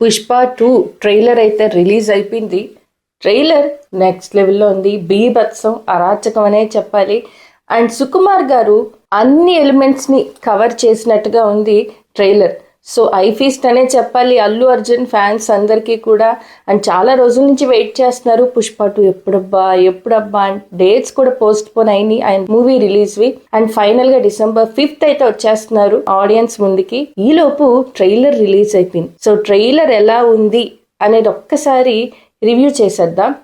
Pushpa two trailer అయితే release అయిపోయింది. Trailer next లెవెల్లో ఉంది. బీభత్సం అరాచకం అనే చెప్పాలి. అండ్ సుకుమార్ గారు అన్ని ఎలిమెంట్స్ని కవర్ చేసినట్టుగా ఉంది ట్రైలర్. సో ఐ ఫీస్ట్ అనే చెప్పాలి. అల్లు అర్జున్ ఫ్యాన్స్ అందరికీ కూడా. అండ్ చాలా రోజుల నుంచి వెయిట్ చేస్తున్నారు. పుష్ప టూ ఎప్పుడబ్బా ఎప్పుడబ్బా అండ్ డేట్స్ కూడా పోస్ట్ పోన్ అయినాయి. అండ్ మూవీ రిలీజ్వి అండ్ ఫైనల్గా డిసెంబర్ ఫిఫ్త్ అయితే వచ్చేస్తున్నారు ఆడియన్స్ ముందుకి. ఈలోపు ట్రైలర్ రిలీజ్ అయిపోయింది. సో ట్రైలర్ ఎలా ఉంది అనేది ఒక్కసారి రివ్యూ చేసేద్దాం.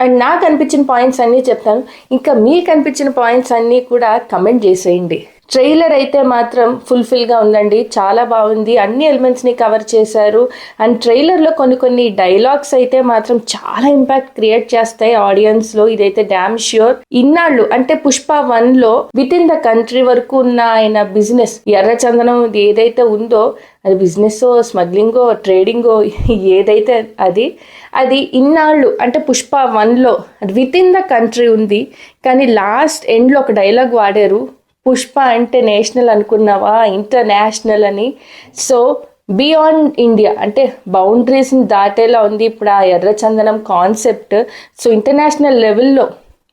అండ్ నాకు అనిపించిన పాయింట్స్ అన్నీ చెప్తాను. ఇంకా మీకు అనిపించిన పాయింట్స్ అన్నీ కూడా కమెంట్ చేసేయండి. ట్రైలర్ అయితే మాత్రం ఫుల్ఫిల్గా ఉందండి. చాలా బాగుంది. అన్ని ఎలిమెంట్స్ని కవర్ చేశారు. అండ్ ట్రైలర్లో కొన్ని కొన్ని డైలాగ్స్ అయితే మాత్రం చాలా ఇంపాక్ట్ క్రియేట్ చేస్తాయి ఆడియన్స్లో ఇదైతే డ్యామ్ ష్యూర్ ఇన్నాళ్ళు అంటే పుష్ప వన్లో విత్ ఇన్ ద కంట్రీ వరకు ఉన్న ఆయన బిజినెస్ ఎర్రచందనం ఏదైతే ఉందో అది బిజినెస్ స్మగ్లింగో ట్రేడింగో ఏదైతే అది అది ఇన్నాళ్ళు అంటే పుష్ప వన్లో విత్ ఇన్ ద కంట్రీ ఉంది. కానీ లాస్ట్ ఎండ్లో ఒక డైలాగ్ వాడారు. పుష్ప అంటే నేషనల్ అనుకున్నావా? ఇంటర్నేషనల్ అని. సో బియాండ్ ఇండియా అంటే బౌండరీస్ని దాటేలా ఉంది ఇప్పుడు ఆ ఎర్రచందనం కాన్సెప్ట్. సో ఇంటర్నేషనల్ లెవెల్లో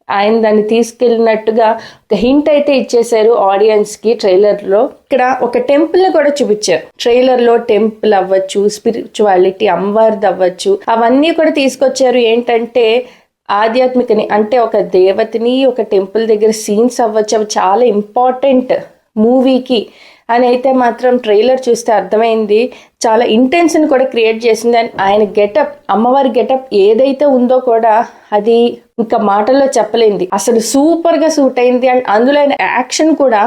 ఆయన దాన్ని తీసుకెళ్ళినట్టుగా ఒక హింట్ అయితే ఇచ్చేశారు ఆడియన్స్కి ట్రైలర్లో. ట్రైలర్లో ఇక్కడ ఒక టెంపుల్ని కూడా చూపించారు. ట్రైలర్లో టెంపుల్ అవ్వచ్చు స్పిరిచువాలిటీ అమ్మవారిది అవ్వచ్చు. అవన్నీ కూడా తీసుకొచ్చారు. ఏంటంటే ఆధ్యాత్మికని అంటే ఒక దేవతని ఒక టెంపుల్ దగ్గర సీన్స్ అవ్వచ్చు. అవి చాలా ఇంపార్టెంట్ మూవీకి. అని అయితే మాత్రం ట్రైలర్ చూస్తే అర్థమైంది. చాలా ఇంటెన్షన్ కూడా క్రియేట్ చేసింది. అండ్ ఆయన గెటప్ అమ్మవారి గెటప్ ఏదైతే ఉందో కూడా అది ఇంకా మాటల్లో చెప్పలేంది. అసలు సూపర్గా సూట్ అయింది. అండ్ అందులో ఆయన యాక్షన్ కూడా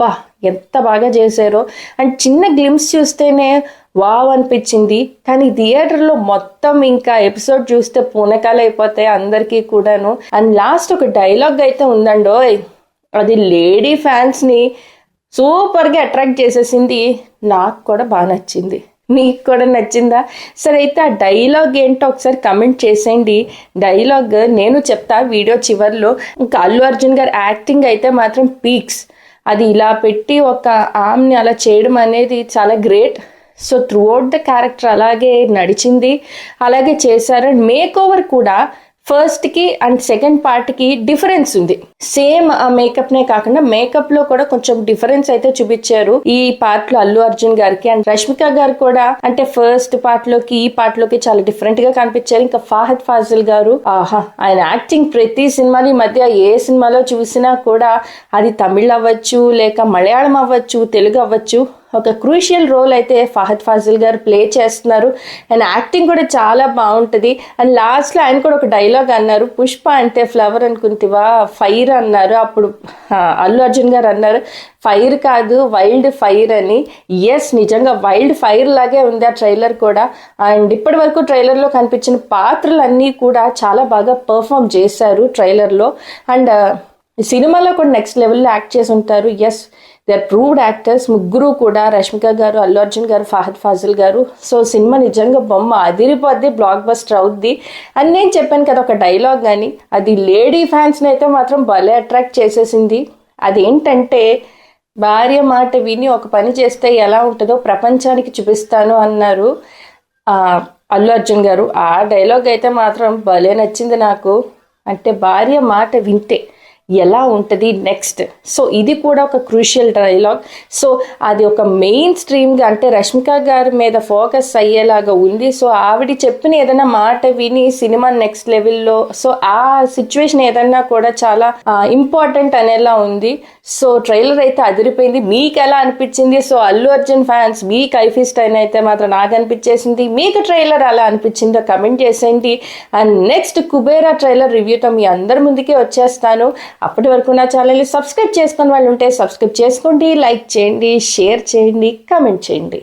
బా ఎంత బాగా చేశారో. అండ్ చిన్న గ్లిమ్స్ చూస్తేనే వావ్ అనిపించింది. కానీ థియేటర్లో మొత్తం ఇంకా ఎపిసోడ్ చూస్తే పూనకాలు అయిపోతాయి అందరికీ కూడాను. అండ్ లాస్ట్ ఒక డైలాగ్ అయితే ఉందండో అది లేడీ ఫ్యాన్స్ని సూపర్గా అట్రాక్ట్ చేసేసింది. నాకు కూడా బాగా నచ్చింది. మీకు కూడా నచ్చిందా? సరే అయితే ఆ డైలాగ్ ఏంటో ఒకసారి కమెంట్ చేసేయండి. డైలాగ్ నేను చెప్తా వీడియో చివరిలో. ఇంకా అల్లు అర్జున్ గారి యాక్టింగ్ అయితే మాత్రం పీక్స్. అది ఇలా పెట్టి ఒక ఆమ్ని అలా చేయడం అనేది చాలా great. So throughout the character అలాగే నడిచింది. అలాగే చేశారు. అండ్ మేక్ ఓవర్ కూడా ఫస్ట్కి అండ్ సెకండ్ పార్ట్కి డిఫరెన్స్ ఉంది. సేమ్ ఆ మేకప్నే కాకుండా మేకప్లో కూడా కొంచెం డిఫరెన్స్ అయితే చూపించారు. ఈ పార్ట్లో అల్లు అర్జున్ గారికి అండ్ రష్మిక గారు కూడా. అంటే ఫస్ట్ పార్ట్లోకి ఈ పార్ట్లోకి చాలా డిఫరెంట్గా కనిపించారు. ఇంకా ఫాహద్ ఫాజిల్ గారు ఆహా ఆయన యాక్టింగ్ ప్రతి సినిమాని మధ్య ఏ సినిమాలో చూసినా కూడా అది తమిళ్ అవ్వచ్చు లేక మలయాళం అవ్వచ్చు తెలుగు అవ్వచ్చు. ఒక క్రూషియల్ రోల్ అయితే ఫహద్ ఫాజిల్ గారు ప్లే చేస్తున్నారు. అండ్ యాక్టింగ్ కూడా చాలా బాగుంటుంది. అండ్ లాస్ట్లో ఆయన కూడా ఒక డైలాగ్ అన్నారు. పుష్ప అంటే ఫ్లవర్ అనుకుంటివా ఫైర్ అన్నారు. అప్పుడు అల్లు అర్జున్ గారు అన్నారు ఫైర్ కాదు వైల్డ్ ఫైర్ అని. ఎస్ నిజంగా వైల్డ్ ఫైర్ లాగే ఉంది ఆ ట్రైలర్ కూడా. అండ్ ఇప్పటి వరకు ట్రైలర్లో కనిపించిన పాత్రలన్నీ కూడా చాలా బాగా పర్ఫామ్ చేశారు ట్రైలర్లో. అండ్ సినిమాలో కూడా నెక్స్ట్ లెవెల్లో యాక్ట్ చేసి ఉంటారు. Yes they are proved actors ముగ్గురు కూడా రష్మిక గారు అల్లు అర్జున్ గారు ఫహద్ ఫాజిల్ గారు. సో సినిమా నిజంగా బొమ్మ అదిరిపోద్ది బ్లాక్ బస్టర్ అవుద్ది. అని నేను చెప్పాను కదా ఒక డైలాగ్ కానీ అది లేడీ ఫ్యాన్స్ని అయితే మాత్రం భలే అట్రాక్ట్ చేసేసింది. అదేంటంటే భార్య మాట విని ఒక పని చేస్తే ఎలా ఉంటుందో ప్రపంచానికి చూపిస్తాను అన్నారు అల్లు అర్జున్ గారు. ఆ డైలాగ్ అయితే మాత్రం భలే నచ్చింది నాకు. అంటే భార్య మాట వింటే ఎలా ఉంటుంది నెక్స్ట్ సో ఇది కూడా ఒక క్రూషియల్ డైలాగ్ సో అది ఒక మెయిన్ స్ట్రీమ్గా అంటే రష్మిక గారి మీద ఫోకస్ అయ్యేలాగా ఉంది. సో ఆవిడ చెప్పిన ఏదైనా మాట విని సినిమా నెక్స్ట్ లెవెల్లో సో ఆ సిచ్యువేషన్ ఏదన్నా కూడా చాలా ఇంపార్టెంట్ అనేలా ఉంది. సో ట్రైలర్ అయితే అదిరిపోయింది. మీకు ఎలా అనిపించింది? సో అల్లు అర్జున్ ఫ్యాన్స్ మీ కైఫీస్ట్ అయిన అయితే మాత్రం నాకు అనిపించేసింది. మీకు ట్రైలర్ అలా అనిపించిందో కమెంట్ చేసేయండి. అండ్ నెక్స్ట్ కుబేరా ట్రైలర్ రివ్యూతో మీ అందరి ముందుకే వచ్చేస్తాను. అప్పటి వరకు నా ఛానల్ని సబ్స్క్రైబ్ చేసుకుని వాళ్ళు ఉంటే సబ్స్క్రైబ్ చేసుకోండి లైక్ చేయండి షేర్ చేయండి కామెంట్ చేయండి.